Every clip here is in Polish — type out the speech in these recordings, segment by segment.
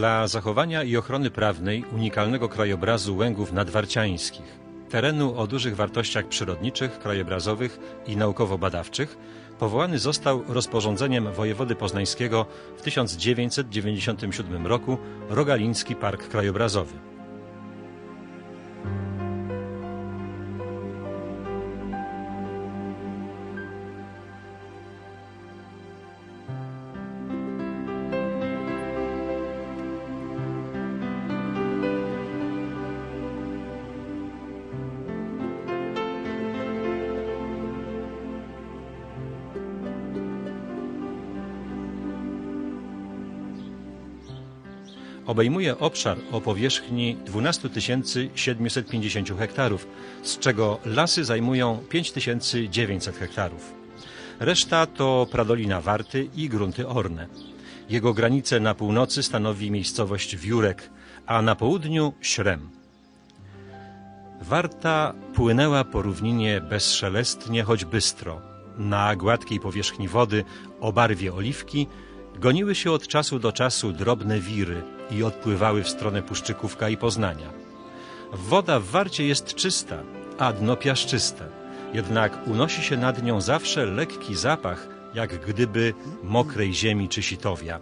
dla zachowania i ochrony prawnej unikalnego krajobrazu Łęgów Nadwarciańskich, terenu o dużych wartościach przyrodniczych, krajobrazowych i naukowo-badawczych, powołany został rozporządzeniem wojewody poznańskiego w 1997 roku Rogaliński Park Krajobrazowy. Obejmuje obszar o powierzchni 12 750 hektarów, z czego lasy zajmują 5900 hektarów. Reszta to Pradolina Warty i grunty orne. Jego granice na północy stanowi miejscowość Wiórek, a na południu Śrem. Warta płynęła po równinie bezszelestnie, choć bystro. Na gładkiej powierzchni wody o barwie oliwki goniły się od czasu do czasu drobne wiry i odpływały w stronę Puszczykówka i Poznania. Woda w Warcie jest czysta, a dno piaszczyste, jednak unosi się nad nią zawsze lekki zapach, jak gdyby mokrej ziemi czy sitowia.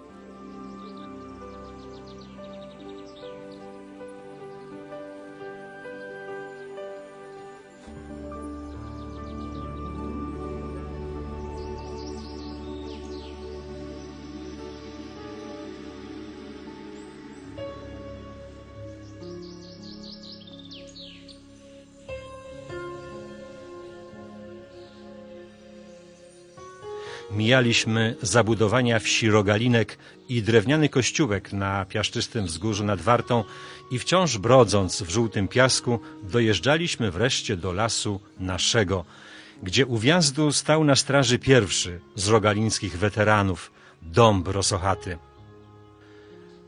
Mijaliśmy zabudowania wsi Rogalinek i drewniany kościółek na piaszczystym wzgórzu nad Wartą i wciąż brodząc w żółtym piasku dojeżdżaliśmy wreszcie do lasu naszego, gdzie u wjazdu stał na straży pierwszy z rogalińskich weteranów, dąb rosochaty.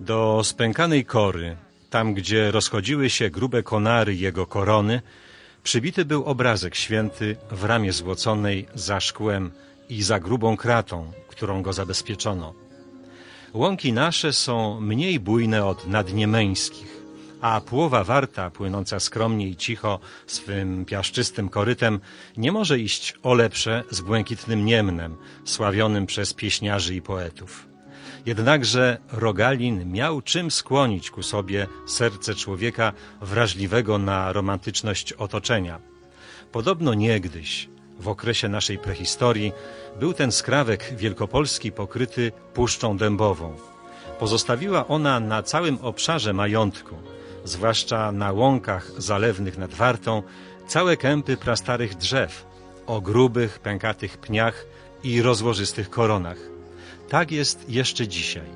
Do spękanej kory, tam gdzie rozchodziły się grube konary jego korony, przybity był obrazek święty w ramie złoconej za szkłem i za grubą kratą, którą go zabezpieczono. Łąki nasze są mniej bujne od nadniemeńskich, a płowa warta, płynąca skromnie i cicho swym piaszczystym korytem, nie może iść o lepsze z błękitnym Niemnem, sławionym przez pieśniarzy i poetów. Jednakże Rogalin miał czym skłonić ku sobie serce człowieka wrażliwego na romantyczność otoczenia. Podobno niegdyś, w okresie naszej prehistorii był ten skrawek wielkopolski pokryty puszczą dębową. Pozostawiła ona na całym obszarze majątku, zwłaszcza na łąkach zalewnych nad Wartą, całe kępy prastarych drzew o grubych, pękatych pniach i rozłożystych koronach. Tak jest jeszcze dzisiaj.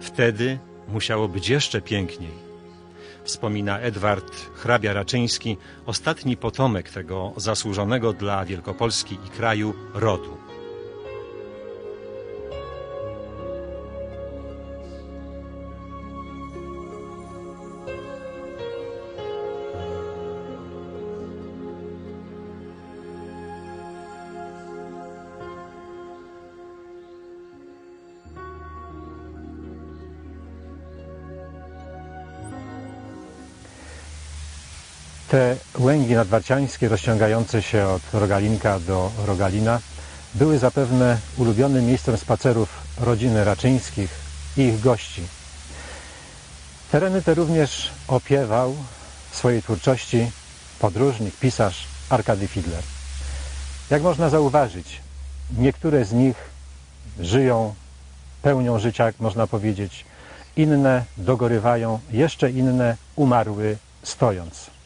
Wtedy musiało być jeszcze piękniej wspomina Edward hrabia Raczyński, ostatni potomek tego zasłużonego dla Wielkopolski i kraju rodu. Te łęgi nadwarciańskie rozciągające się od Rogalinka do Rogalina były zapewne ulubionym miejscem spacerów rodziny Raczyńskich i ich gości. Tereny te również opiewał w swojej twórczości podróżnik, pisarz Arkady Fidler. Jak można zauważyć, niektóre z nich żyją, pełnią życia, jak można powiedzieć, inne dogorywają, jeszcze inne umarły stojąc.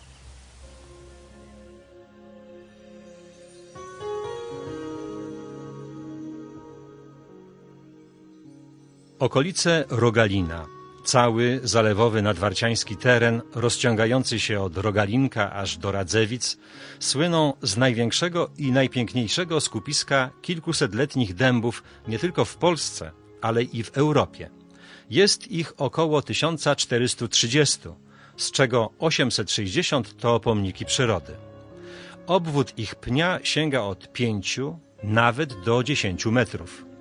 Okolice Rogalina, cały zalewowy nadwarciański teren, rozciągający się od Rogalinka aż do Radzewic, słyną z największego i najpiękniejszego skupiska kilkusetletnich dębów nie tylko w Polsce, ale i w Europie. Jest ich około 1430, z czego 860 to pomniki przyrody. Obwód ich pnia sięga od 5 nawet do 10 metrów.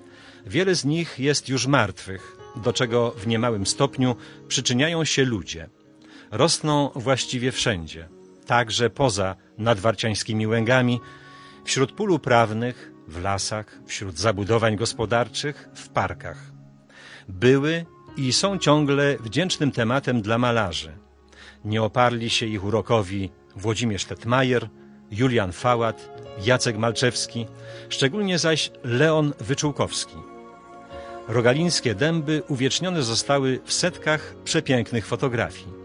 Wiele z nich jest już martwych, do czego w niemałym stopniu przyczyniają się ludzie. Rosną właściwie wszędzie, także poza nadwarciańskimi łęgami, wśród pól uprawnych, w lasach, wśród zabudowań gospodarczych, w parkach. Były i są ciągle wdzięcznym tematem dla malarzy. Nie oparli się ich urokowi Włodzimierz Tetmajer, Julian Fałat, Jacek Malczewski, szczególnie zaś Leon Wyczółkowski. Rogalińskie dęby uwiecznione zostały w setkach przepięknych fotografii.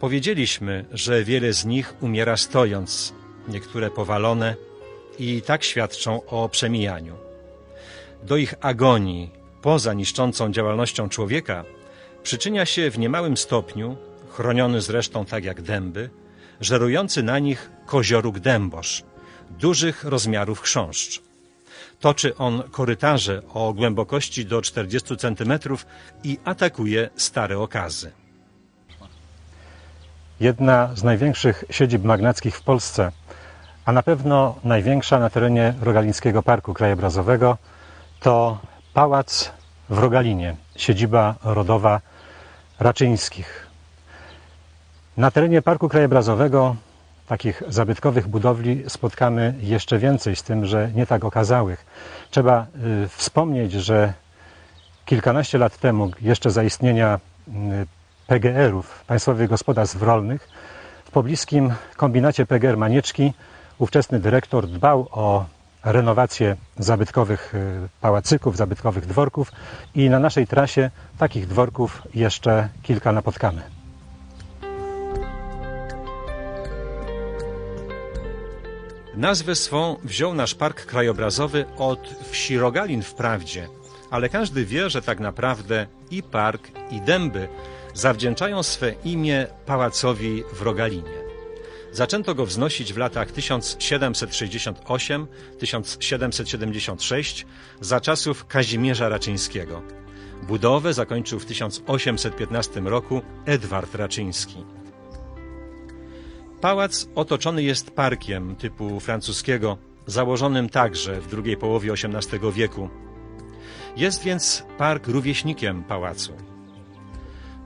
Powiedzieliśmy, że wiele z nich umiera stojąc, niektóre powalone i tak świadczą o przemijaniu. Do ich agonii, poza niszczącą działalnością człowieka, przyczynia się w niemałym stopniu, chroniony zresztą tak jak dęby, żerujący na nich kozioróg dębosz, dużych rozmiarów chrząszcz. Toczy on korytarze o głębokości do 40 cm i atakuje stare okazy. Jedna z największych siedzib magnackich w Polsce, a na pewno największa na terenie Rogalińskiego Parku Krajobrazowego, to Pałac w Rogalinie, siedziba rodowa Raczyńskich. Na terenie Parku Krajobrazowego takich zabytkowych budowli spotkamy jeszcze więcej, z tym, że nie tak okazałych. Trzeba y, wspomnieć, że kilkanaście lat temu, jeszcze za istnienia y, PGR-ów, Państwowych Gospodarstw Rolnych, w pobliskim kombinacie PGR Manieczki ówczesny dyrektor dbał o renowację zabytkowych y, pałacyków, zabytkowych dworków i na naszej trasie takich dworków jeszcze kilka napotkamy. Nazwę swą wziął nasz park krajobrazowy od wsi Rogalin wprawdzie, ale każdy wie, że tak naprawdę i park, i dęby zawdzięczają swe imię pałacowi w Rogalinie. Zaczęto go wznosić w latach 1776-1776 za czasów Kazimierza Raczyńskiego. Budowę zakończył w 1815 roku Edward Raczyński. Pałac otoczony jest parkiem typu francuskiego, założonym także w drugiej połowie XVIII wieku. Jest więc park rówieśnikiem pałacu.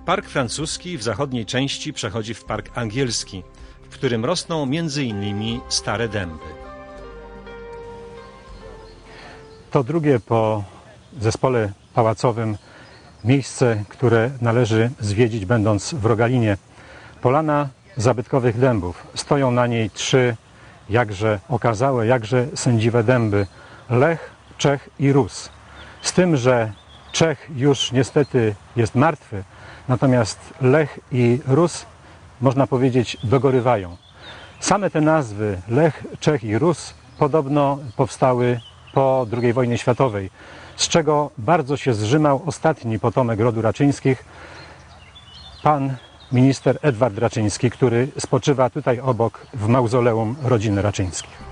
Park francuski w zachodniej części przechodzi w park angielski, w którym rosną m.in. stare dęby. To drugie po zespole pałacowym miejsce, które należy zwiedzić będąc w Rogalinie. Polana zabytkowych dębów. Stoją na niej trzy jakże okazałe, jakże sędziwe dęby. Lech, Czech i Rus. Z tym, że Czech już niestety jest martwy, natomiast Lech i Rus, można powiedzieć, dogorywają. Same te nazwy, Lech, Czech i Rus, podobno powstały po II wojnie światowej, z czego bardzo się zrzymał ostatni potomek rodu Raczyńskich, pan minister Edward Raczyński, który spoczywa tutaj obok w mauzoleum rodziny Raczyńskich.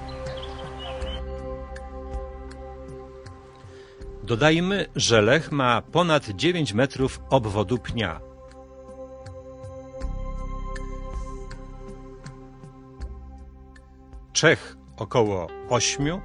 Dodajmy, że Lech ma ponad 9 metrów obwodu pnia. Czech około 8,